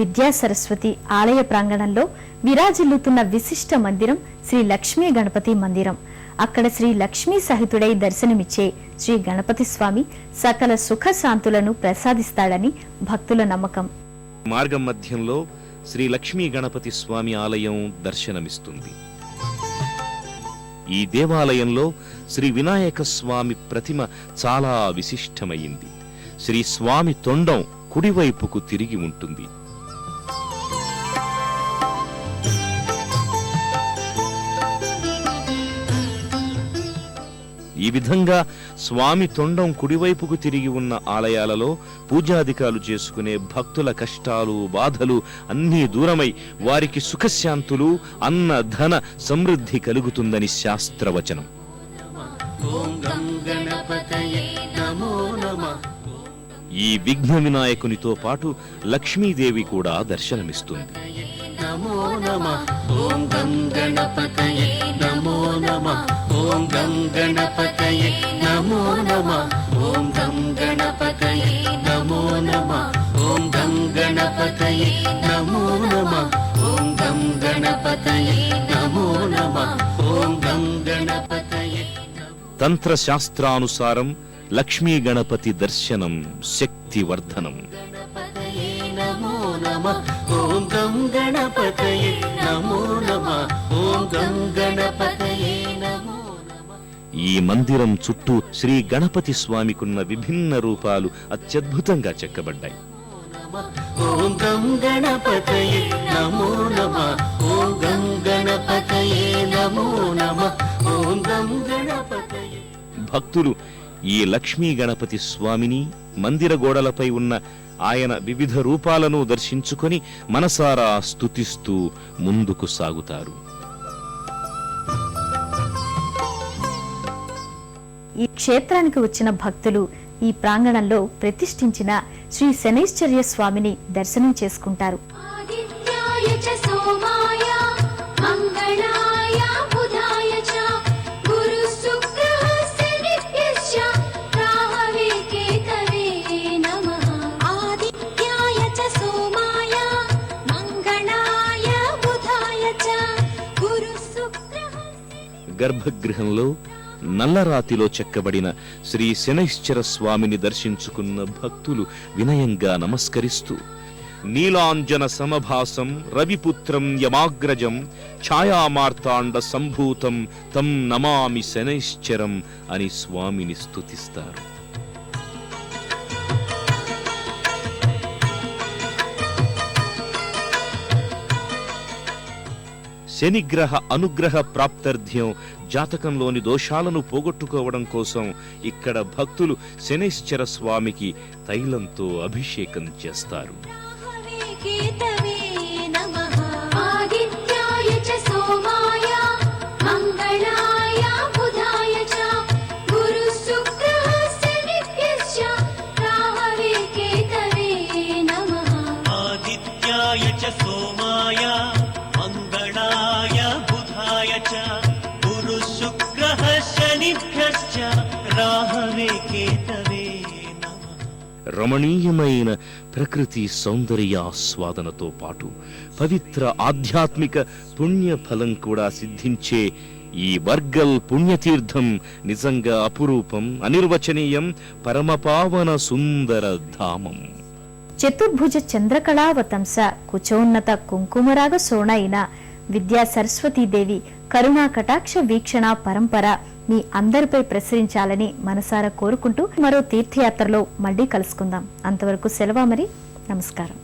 విద్యా సరస్వతి ఆలయ ప్రాంగణంలో విరాజిల్లుతున్న విశిష్ట మందిరం శ్రీ లక్ష్మీ గణపతి మందిరం. అక్కడ శ్రీ లక్ష్మీ సహితుడై దర్శనమిచ్చే శ్రీ గణపతి స్వామి సకల సుఖ శాంతులను ప్రసాదిస్తాడని భక్తుల నమ్మకం. మార్గం మధ్యంలో శ్రీ లక్ష్మీ గణపతి స్వామి ఆలయం దర్శనమిస్తుంది. ఈ దేవాలయంలో శ్రీ వినాయక స్వామి ప్రతిమ చాలా విశిష్టమైంది. శ్రీ స్వామి తొండం కుడివైపుకు తిరిగి ఉంటుంది. ఈ విధంగా స్వామి తొండం కుడివైపుకు తిరిగి ఉన్న ఆలయాలలో పూజాధికాలు చేసుకునే భక్తుల కష్టాలు బాధలు అన్నీ దూరమై వారికి సుఖశాంతులు అన్న ధన సమృద్ధి కలుగుతుందని శాస్త్రవచనం. ఈ విఘ్న వినాయకునితో పాటు లక్ష్మీదేవి కూడా దర్శనమిస్తుంది. నమో నమ ఓం గణపతయే నమో నమ. ఓం గం గణపతయే నమో నమ. ఓం గం గణపతయే నమో నమ. ఓం గం గణపతయే నమో నమ. ఓం గం గణపతయే నమో నమ. ఓం గం గణపతయే తంత్ర శాస్త్రానుసారం లక్ష్మీ గణపతి దర్శనం శక్తివర్ధనం. గణపతయే నమో నమ. ఓం గం గణపతయే నమో నమ. ఓం గం గణపతయే ఈ మందిరం చుట్టూ శ్రీ గణపతి స్వామికున్న విభిన్న రూపాలు అత్యద్భుతంగా చెక్కబడ్డాయి. ఓం గం గణపతయే నమో నమ. ఓం గం గణపతయే నమో నమ. ఓం గం గణపతయే. భక్తులు ఈ లక్ష్మీ గణపతి స్వామిని మందిర గోడలపై ఉన్న ఆయన వివిధ రూపాలను దర్శించుకొని మనసారా స్తుతిస్తూ ముందుకు సాగుతారు. ఈ క్షేత్రానికి వచ్చిన భక్తులు ఈ ప్రాంగణంలో ప్రతిష్ఠించిన శ్రీ శనైశ్చర్య స్వామిని దర్శనం చేసుకుంటారు. గర్భగృహంలో నల్లరాతిలో చెక్కబడిన శ్రీ శనైశ్చర స్వామిని దర్శించుకున్న భక్తులు వినయంగా నమస్కరిస్తూ నీలాంజన సమభాసం రవిపుత్రం యమాగ్రజం ఛాయామార్తాండ సంభూతం తం నమామి శనైశ్చరం అని స్వామిని స్తుతిస్తారు. శనిగ్రహ అనుగ్రహ ప్రాప్తర్థ్యం జాతకంలోని దోషాలను పోగొట్టుకోవడం కోసం ఇక్కడ భక్తులు శనైశ్చర స్వామికి తైలంతో అభిషేకం చేస్తారు. రమణీయమైన ప్రకృతి సౌందర్యాస్వాదనతో పాటు పవిత్ర ఆధ్యాత్మిక పుణ్య ఫలం కూడా సిద్ధించే ఈ వర్గల్ పుణ్యతీర్థం నిజంగా అపురూపం అనిర్వచనీయం పరమపావన సుందర ధామం. చతుర్భుజ చంద్రకళావతంస కుచోన్నత కుంకుమరాగ సోణైన విద్యా సరస్వతీదేవి కరుణా కటాక్ష వీక్షణ పరంపర మీ అందరిపై ప్రసరించాలని మనసారా కోరుకుంటూ మరో తీర్థయాత్రలో మళ్ళీ కలుసుకుందాం. అంతవరకు సెలవు మరి? నమస్కారం.